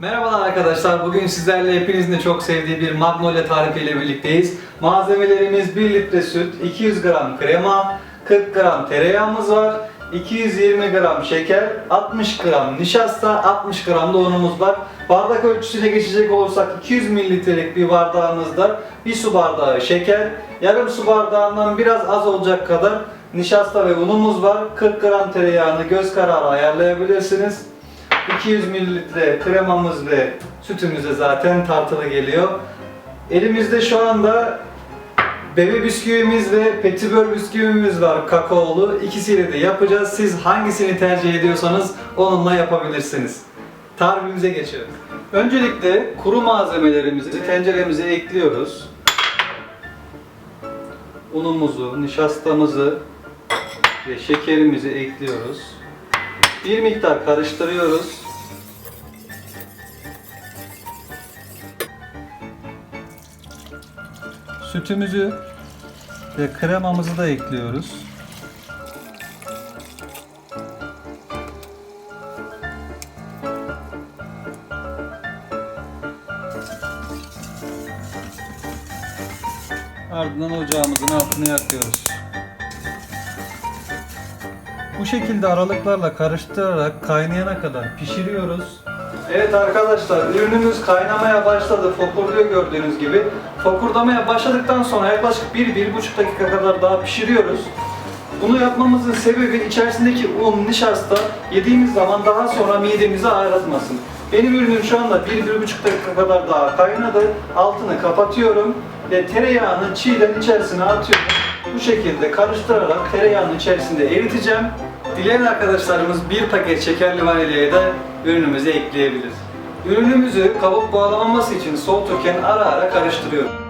Merhabalar arkadaşlar. Bugün sizlerle hepinizin de çok sevdiği bir Magnolia tarifiyle birlikteyiz. Malzemelerimiz 1 litre süt, 200 gram krema, 40 gram tereyağımız var, 220 gram şeker, 60 gram nişasta, 60 gram da unumuz var. Bardak ölçüsüne geçecek olursak 200 mililitrelik bir bardağımızda bir su bardağı şeker, yarım su bardağından biraz az olacak kadar nişasta ve unumuz var. 40 gram tereyağını göz kararı ayarlayabilirsiniz. 200 mililitre kremamız ve sütümüz zaten tartılı geliyor. Elimizde şu anda bebe bisküvimiz ve petibör bisküvimiz var kakaolu. İkisiyle de yapacağız. Siz hangisini tercih ediyorsanız onunla yapabilirsiniz. Tarifimize geçiyoruz. Öncelikle kuru malzemelerimizi tenceremize ekliyoruz. Unumuzu, nişastamızı ve şekerimizi ekliyoruz. Bir miktar karıştırıyoruz. Sütümüzü ve kremamızı da ekliyoruz. Ardından ocağımızın altını yakıyoruz. Bu şekilde aralıklarla karıştırarak kaynayana kadar pişiriyoruz. Evet arkadaşlar ürünümüz kaynamaya başladı. Fokurduyor gördüğünüz gibi. Fokurdamaya başladıktan sonra yaklaşık 1-1,5 dakika kadar daha pişiriyoruz. Bunu yapmamızın sebebi içerisindeki un, nişasta yediğimiz zaman daha sonra midemizi ağrıtmasın. Benim ürünüm şu anda 1-1,5 dakika kadar daha kaynadı. Altını kapatıyorum ve tereyağını çiğden içerisine atıyorum. Bu şekilde karıştırarak tereyağının içerisinde eriteceğim. Dileyen arkadaşlarımız bir paket şekerli vanilyayı da ürünümüze ekleyebilir. Ürünümüzü kabuk bağlamaması için soğuturken ara ara karıştırıyorum.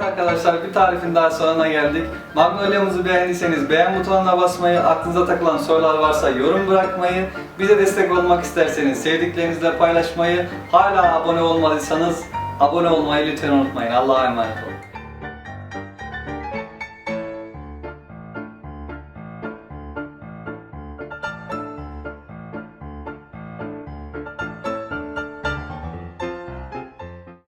Evet arkadaşlar bir tarifin daha sonuna geldik. Magnolia'mızı beğendiyseniz beğen butonuna basmayı, aklınıza takılan sorular varsa yorum bırakmayı, bize destek olmak isterseniz sevdiklerinizle paylaşmayı, hala abone olmadıysanız abone olmayı lütfen unutmayın. Allah'a emanet olun.